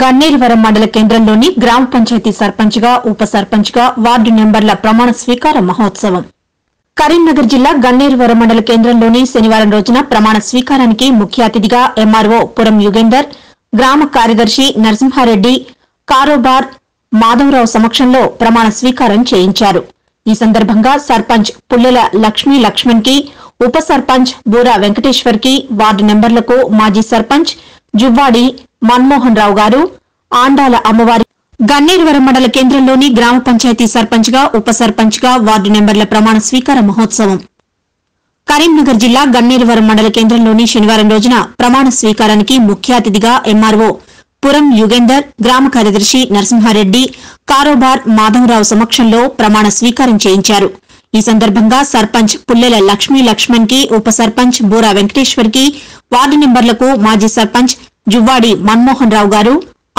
గన్నేరువరం మండల కేంద్రంలోని గ్రామ పంచాయతీ సర్పంచ్గా ఉప సర్పంచ్గా వార్డు నెంబర్ల ప్రమాణ స్వీకార మహోత్సవం. కరీంనగర్ జిల్లా గన్నేరువరం మండల కేంద్రంలోని శనివారం రోజున ప్రమాణ స్వీకారానికి ముఖ్య అతిథిగా ఎంఆర్ఓ పురం యుగేందర్ గ్రామ కార్యదర్శి నరసింహారెడ్డి కారోబార్ మాధవరావు సమక్షంలో ప్రమాణ స్వీకారం చేయించారు. ఈ సందర్భంగా సర్పంచ్ పుల్లెల లక్ష్మీ లక్ష్మణ్కి ఉప సర్పంచ్ బూరా వెంకటేశ్వర్కి వార్డు నెంబర్లకు మాజీ సర్పంచ్ జువ్వాడి మన్మోహన్ రావు గారు ఆండాల అమ్మవారి గన్నేరువరం మండల కేంద్రంలోని గ్రామ పంచాయతీ సర్పంచ్గా ఉప సర్పంచ్గా వార్డు నెంబర్ల ప్రమాణ స్వీకార మహోత్సవం. కరీంనగర్ జిల్లా గన్నేరువరం మండల కేంద్రంలోని శనివారం రోజున ప్రమాణ స్వీకారానికి ముఖ్య అతిథిగా ఎంఆర్ఓ పురం యుగేందర్ గ్రామ కార్యదర్శి నరసింహారెడ్డి కారోబార్ మాధవరావు సమక్షంలో ప్రమాణ స్వీకారం చేయించారు. ఈ సందర్భంగా సర్పంచ్ పుల్లెల లక్ష్మీ లక్ష్మణ్కి ఉప సర్పంచ్ బూరా వెంకటేశ్వర్కి వార్డు నెంబర్లకు మాజీ సర్పంచ్ జువ్వాడి మన్మోహన్ రావు గారు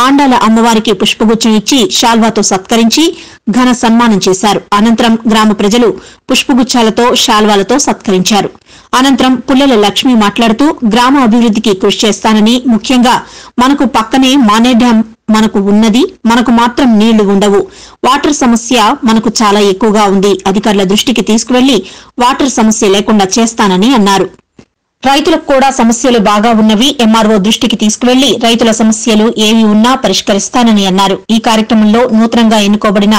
ఆండాల అమ్మవారికి పుష్పగుచ్చం ఇచ్చి శాల్వాతో సత్కరించి ఘన సన్మానం చేశారు. అనంతరం గ్రామ ప్రజలు పుష్పగుచ్చాలతో శాల్వాలతో సత్కరించారు. అనంతరం పుల్లెల లక్ష్మి మాట్లాడుతూ గ్రామ అభివృద్దికి కృషి చేస్తానని ముఖ్యంగా మనకు పక్కనే మానే డ్యాం మనకు ఉన్నది మనకు మాత్రం నీళ్ళు ఉండవు. వాటర్ సమస్య మనకు చాలా ఎక్కువగా ఉంది. అధికారుల దృష్టికి తీసుకువెళ్ళి వాటర్ సమస్య లేకుండా చేస్తానని అన్నారు. రైతులకు కూడా సమస్యలు బాగా ఉన్నవి ఎంఆర్ఓ దృష్టికి తీసుకువెళ్ళి రైతుల సమస్యలు ఏవి ఉన్నా పరిష్కరిస్తానని అన్నారు. ఈ కార్యక్రమంలో నూతనంగా ఎన్నుకోబడిన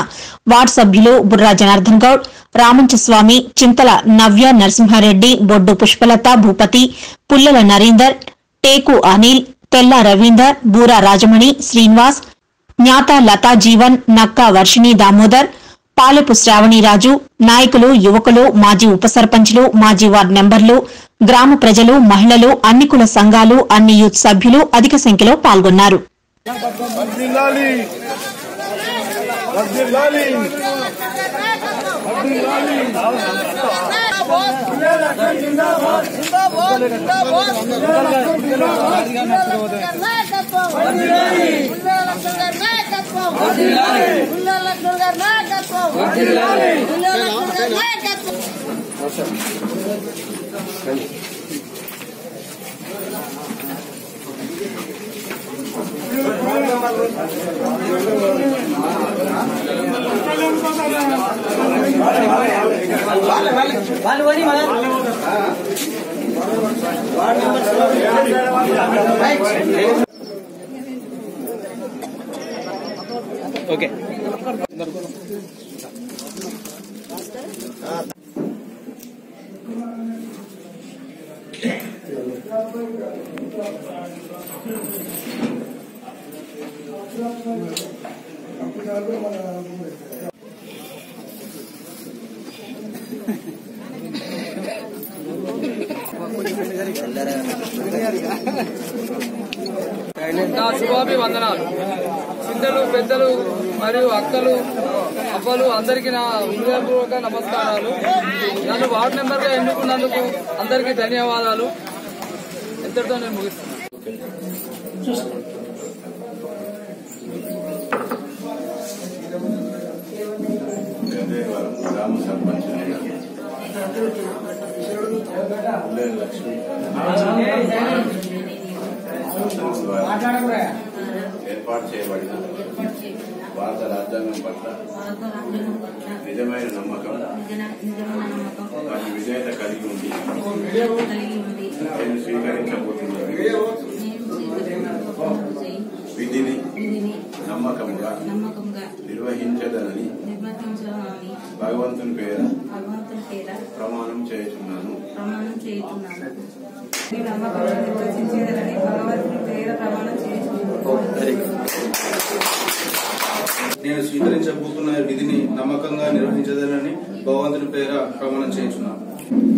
వార్డు సభ్యులు బుర్రా జనార్దన్ గౌడ్ రామంచస్వామి చింతల నవ్య నరసింహారెడ్డి బొడ్డు పుష్పలత భూపతి పుల్లల నరీందర్ టేకు అనిల్ తెల్ల రవీందర్ బూరా రాజమణి శ్రీనివాస్ జ్ఞాత లతా జీవన్ నక్కా వర్షిణి దామోదర్ పాలెపు శ్రావణిరాజు నాయకులు యువకులు మాజీ ఉప సర్పంచ్లు మాజీ వార్డు మెంబర్లు గ్రామ ప్రజలు మహిళలు అన్ని కుల సంఘాలు అన్ని యూత్ సభ్యులు అధిక సంఖ్యలో పాల్గొన్నారు వర్ధిల్లాలి వర్ధిల్లాలి okay. சுபாபி வந்தனால் పెద్దలు పెద్దలు మరియు అక్కలు అవ్వలు అందరికీ నా హృదయపూర్వక నమస్కారాలు. నన్ను వార్డు మెంబర్గా ఎన్నుకున్నందుకు అందరికీ ధన్యవాదాలు. ఇంతటితో నేను ముగిస్తున్నాను గ్రామ సర్పంచ్ లక్ష్మి ఏర్పాటు చేయబడిన భారత రాజ్యాంగం పట్ల నిజమైన నమ్మకం మరియు విధేయత కలిగి ఉంది. నేను స్వీకరించబోతున్నాను. విధిని నమ్మకంగా నిర్వహించదనని నిర్వర్తించాలని భగవంతుని పేర భగవంతుని పేర ప్రమాణం చేస్తున్నాను ప్రమాణం చేయుచున్నాను. ఈ నమ్మకంగా నిర్వచించేదని భగవంతుని పేర ప్రమాణం నేను స్వీకరించబోతున్న విధిని నమ్మకంగా నిర్వహించదనని భగవంతుని పేర ప్రమాణం చేస్తున్నాను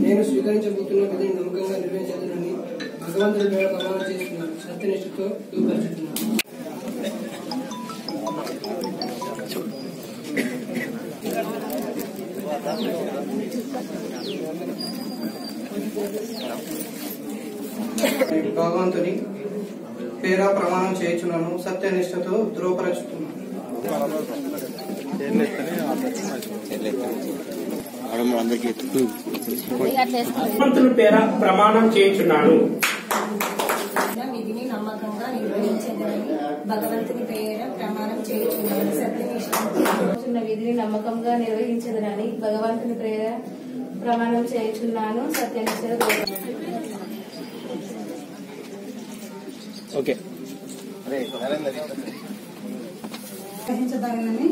నేను స్వీకరించబోతున్న విధిని నమ్మకంగా నిర్వహించదని భగవంతుడి పేర ప్రమాణం చేస్తున్నాను సత్యనిష్ఠతో భగవంతుని పేర ప్రమాణం చేయుచున్నాను సత్యనిష్ఠతో ధృవపరచుతున్నాను. భగవంతుని పేర ప్రమాణం చేయుచున్నాను. విధిని నమ్మకంగా నిర్వహించదని భగవంతుని పేర ప్రమాణం చేయుచున్నాను విధిని నమ్మకంగా నిర్వహించదనని భగవంతుని ప్రేర ప్రమాణం చేయుచున్నాను సత్యనిష్ఠ ఓకే. గ్రహించదగనని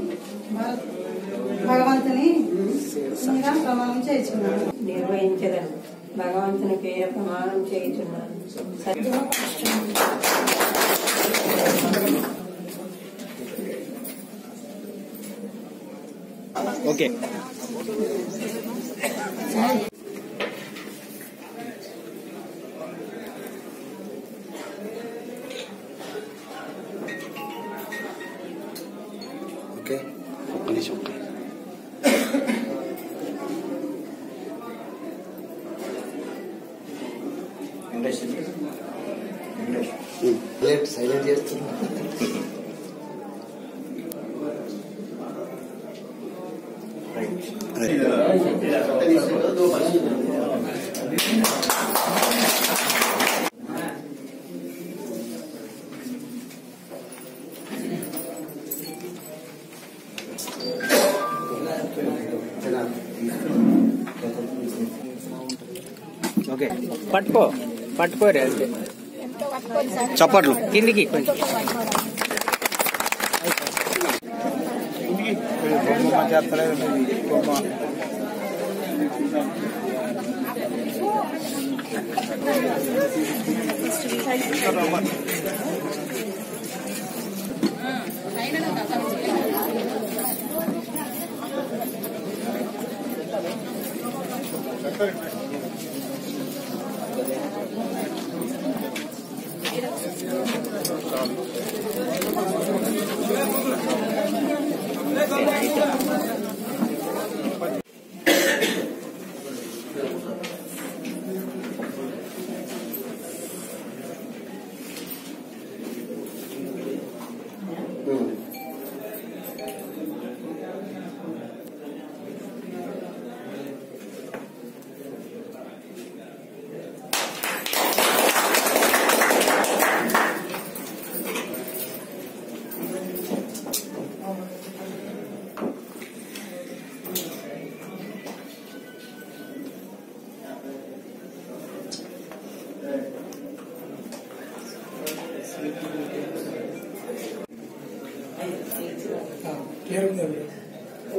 భగవంతుని ప్రమాణం చేస్తున్నాను నిర్వహించదను. భగవంతుని పేర ప్రమాణం చేయుచున్నాను. Okay. OK でしょうか English. English. Mm. Silent, silent, yes. Okay. పట్టుకో పట్టుకోరే చప్పట్లు. కిందికి కొంచెం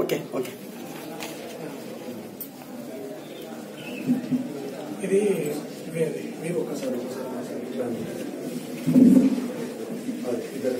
ఓకే ఓకే ఇది ఇవేది మీరు ఒకసారి ఒకసారి ఒకసారి ఇట్లా అండి. అది, ఇద్దరు.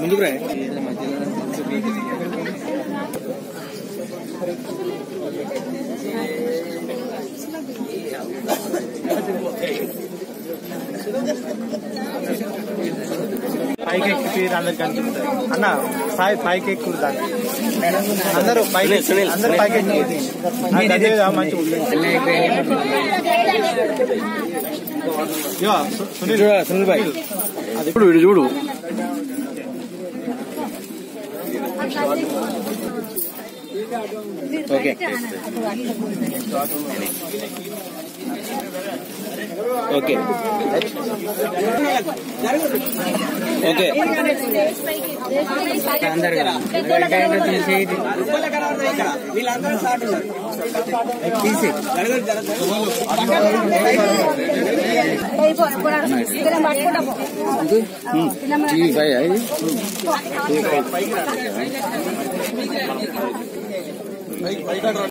ముందుకు రా పైకి ఎక్కి అందరికి కనిపిస్తుంది అన్న సాయి పైకి ఎక్కుతాను అందరూ పైకి అందరూ పైకి ఎక్కి అదే మంచి సునీల్ సునీల్ భాయ్ అది ఇప్పుడు వీడు చూడు ఓకే ఓకే ఓకే అందరు కదా వీళ్ళందరూ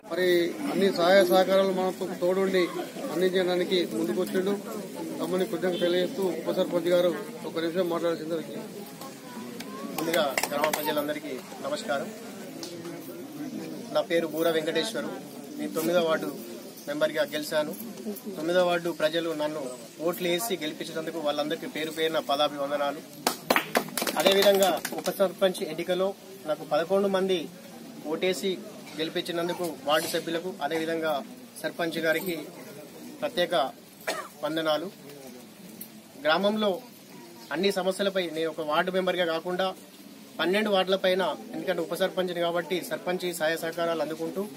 మరి అన్ని సహాయ సహకారాలు మనకు తోడుండి అందించడానికి ముందుకు వచ్చిండు తమ్ముని కృతజ్ఞత తెలియజేస్తూ ఉప సర్పంచ్ గారు ఒక నిమిషం మాట్లాడాల్సింది. ముందుగా గ్రామ ప్రజలందరికీ నమస్కారం. నా పేరు బూర వెంకటేశ్వరు. నేను తొమ్మిదో వార్డు మెంబర్గా గెలిచాను. తొమ్మిదో వార్డు ప్రజలు నన్ను ఓట్లు వేసి గెలిపించినందుకు వాళ్ళందరికీ పేరు పేరున పదాభివందనాలు. అదేవిధంగా ఉప సర్పంచ్ ఎన్నికలో నాకు పదకొండు మంది ఓటేసి గెలిపించినందుకు వార్డు సభ్యులకు అదేవిధంగా సర్పంచ్ గారికి ప్రత్యేక వందనాలు. గ్రామంలో అన్ని సమస్యలపై నేను ఒక వార్డు మెంబర్గా కాకుండా పన్నెండు వార్డులపైన ఎందుకంటే ఉప సర్పంచ్ని కాబట్టి సర్పంచ్ సహాయ సహకారాలు అందుకుంటూ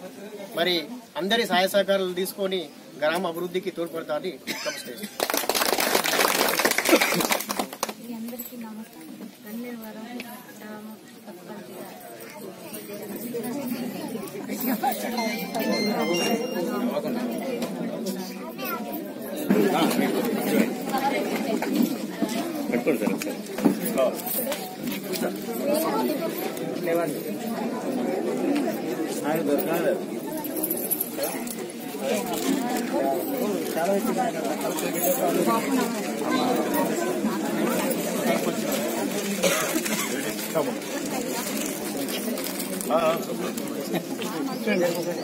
మరి అందరి సహాయ సహకారాలు తీసుకొని గ్రామ అభివృద్ధికి తోడ్పడతారని నమస్తే నమస్కారం.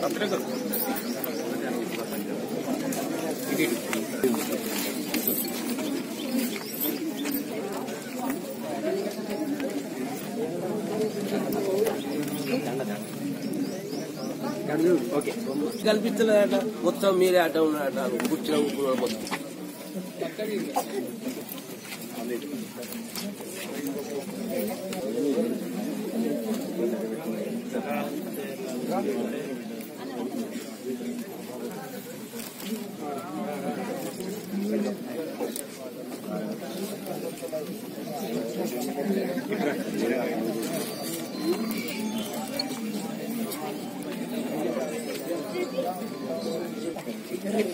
అప్పుడే ఓకే. కల్పించలేదట. మొత్తం మీరే అడ్డ ఉన్నారట. కూర్చున్న ఊపుకున్నాడు మొత్తం. Gracias. Oke.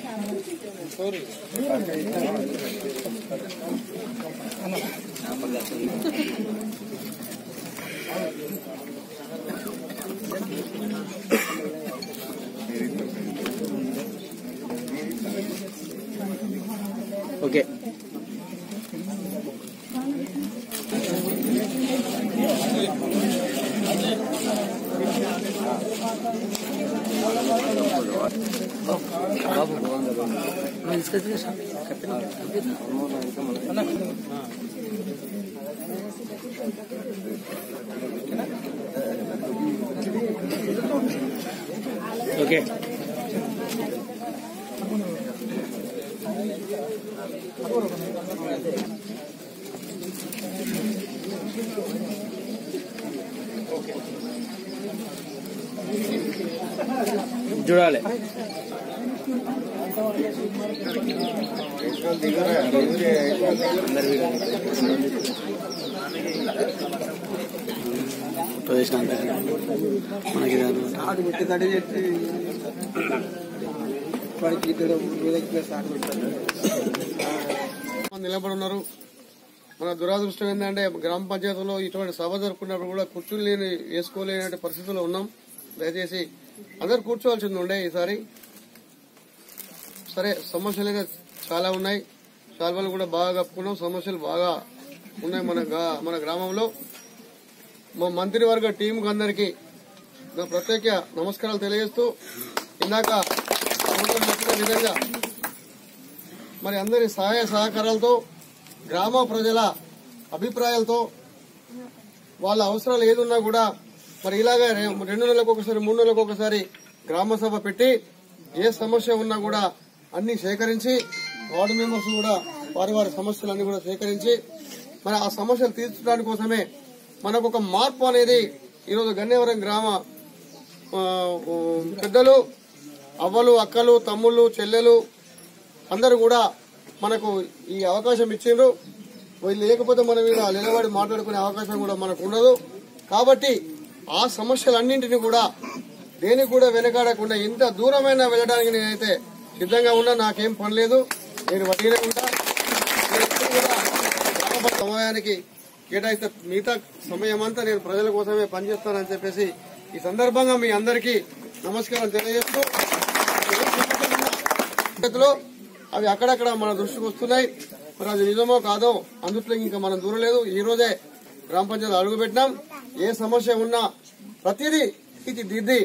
Okay. Okay okay చూడాలి. మనకి ఆడు పెట్టి తడి వాడికి ఇక్కడ నిలబడి ఉన్నారు. మన దురాదృష్టం ఏంటంటే గ్రామ పంచాయతీలో ఇటువంటి సభ జరుపుకున్నప్పుడు కూడా కుర్చీలు లేని వేసుకోలేని పరిస్థితుల్లో ఉన్నాం. దయచేసి అందరు కూర్చోవాల్సింది ఉండే ఈసారి. సరే సమస్యలు అయితే చాలా ఉన్నాయి. సాల్వాలు కూడా బాగా కప్పుకున్నాం. సమస్యలు బాగా ఉన్నాయి మన మన గ్రామంలో. మా మంత్రివర్గ టీంకి అందరికీ నా ప్రత్యేక నమస్కారాలు తెలియజేస్తూ ఇందాక చెప్పిన విధంగా మరి అందరి సహాయ సహకారాలతో గ్రామ ప్రజల అభిప్రాయాలతో వాళ్ళ అవసరాలు ఏదున్నా కూడా మరి ఇలాగా రెండు నెలలకు ఒకసారి మూడు నెలలకు ఒకసారి గ్రామ సభ పెట్టి ఏ సమస్య ఉన్నా కూడా అన్ని సేకరించి వార్డు మెంబర్స్ కూడా వారి వారి సమస్యలన్నీ కూడా సేకరించి మరి ఆ సమస్యలు తీర్చడానికి కోసమే మనకు ఒక మార్పు అనేది ఈరోజు గన్నేవరం గ్రామ పెద్దలు అవ్వలు అక్కలు తమ్ముళ్ళు చెల్లెలు అందరూ కూడా మనకు ఈ అవకాశం ఇచ్చిండ్రు. లేకపోతే మన మీద నిలబడి మాట్లాడుకునే అవకాశం కూడా మనకు ఉండదు. కాబట్టి ఆ సమస్యలన్నింటినీ కూడా దేనికి కూడా వెనకాడకుండా ఇంత దూరమైన వెళ్ళడానికి నేనైతే సిద్ధంగా ఉన్నా. నాకేం పని లేదు. నేను వడ్డీనే ఉంటా. కూడా సమయానికి కేటాయిస్తే మిగతా సమయం అంతా నేను ప్రజల కోసమే పనిచేస్తానని చెప్పేసి ఈ సందర్భంగా మీ అందరికీ నమస్కారం తెలియజేస్తూ అవి అక్కడక్కడ మన దృష్టికి వస్తున్నాయి. మరి అది నిజమో కాదో అందుట్లో ఇంకా మనం దూరలేదు. ఈ రోజే గ్రామ పంచాయతీ అడుగు పెట్టినాం ఏ సమస్య ఉన్నా ప్రతిదీ ఇది దిద్ది.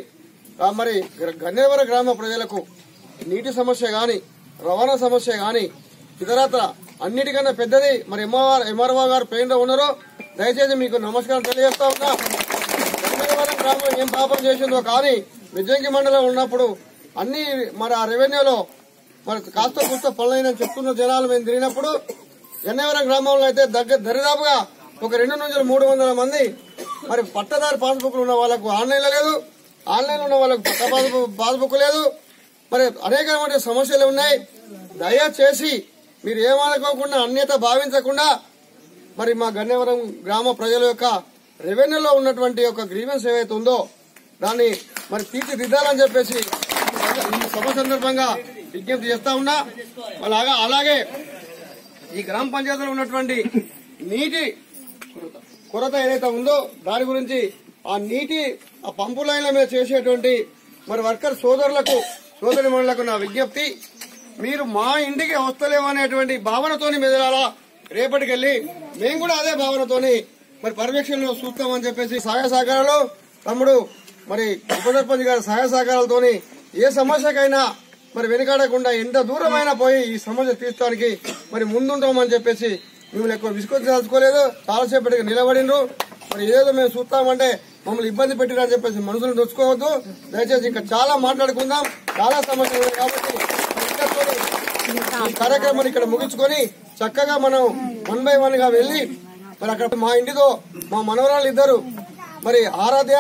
మరి గ- గన్నేవర గ్రామ ప్రజలకు నీటి సమస్య గాని రవాణా సమస్య గాని ఇతరత్ర అన్నిటికన్నా పెద్దది మరి ఎంఆర్ ఎంఆర్ఓ గారు పెయిన్లో ఉన్నారో దయచేసి మీకు నమస్కారం తెలియజేస్తా ఉన్నా. గన్నేవరం గ్రామం ఏం పాపం చేసిందో కానీ విజయంగి మండలం ఉన్నప్పుడు అన్ని మరి ఆ రెవెన్యూలో మరి కాస్త కూస్త పనులైన చెప్తున్న జనాలు మేము తిరిగినప్పుడు గన్నేవరం గ్రామంలో అయితే దగ్గర దరిదాపుగా ఒక రెండు నుంచి మూడు వందల మంది మరి పట్టదారు పాస్బుక్లు ఉన్న వాళ్ళకు ఆన్లైన్ లేదు ఆన్లైన్ ఉన్న వాళ్ళకు పట్ట పాస్బుక్ పాస్బుక్ లేదు. మరి అనేకమైన సమస్యలు ఉన్నాయి. దయచేసి మీరు ఏమనుకోకుండా అన్యత భావించకుండా మరి మా గన్నేవరం గ్రామ ప్రజల యొక్క రెవెన్యూలో ఉన్నటువంటి ఒక గ్రీవెన్స్ ఏవైతే ఉందో దాన్ని మరి తీర్చిదిద్దాలని చెప్పేసి ఈ సభ సందర్భంగా విజ్ఞప్తి చేస్తా ఉన్నా. అలాగా అలాగే ఈ గ్రామ పంచాయతీలో ఉన్నటువంటి నీటి కొరత ఏదైతే ఉందో దాని గురించి ఆ నీటి ఆ పంపు లైన్ల మీద చేసేటువంటి మరి వర్కర్ సోదరులకు సోదరి మనులకు నా విజ్ఞప్తి. మీరు మా ఇంటికి వస్తలేమనేటువంటి భావనతోని మెదలాలా రేపటికెళ్ళి మేము కూడా అదే భావనతోని మరి పర్యవేక్షణలో చూస్తామని చెప్పేసి సహాయ సహకారాలు తమ్ముడు మరి ఉప సర్పంచ్ గారి సహాయ సహకారాలతోని ఏ సమస్యకైనా మరి వెనుకాడకుండా ఎంత దూరమైనా పోయి ఈ సమస్య తీర్చడానికి మరి ముందుంటామని చెప్పేసి మిమ్మల్ని ఎక్కువ విసుకొచ్చాల్సుకోలేదు చాలాసేపటికి నిలబడినరు. మరి ఏదో మేము చూస్తామంటే మమ్మల్ని ఇబ్బంది పెట్టిరని చెప్పేసి మనుషులు నొచ్చుకోవద్దు. దయచేసి ఇంకా చాలా మాట్లాడుకుందాం. చాలా సమస్యలు ఉన్నాయి కాబట్టి కార్యక్రమాన్ని ఇక్కడ ముగించుకొని చక్కగా మనం వన్ బై వన్గా వెళ్ళి మరి అక్కడ మా ఇంటితో మా మనవరాలు ఇద్దరు మరి ఆరాధ్య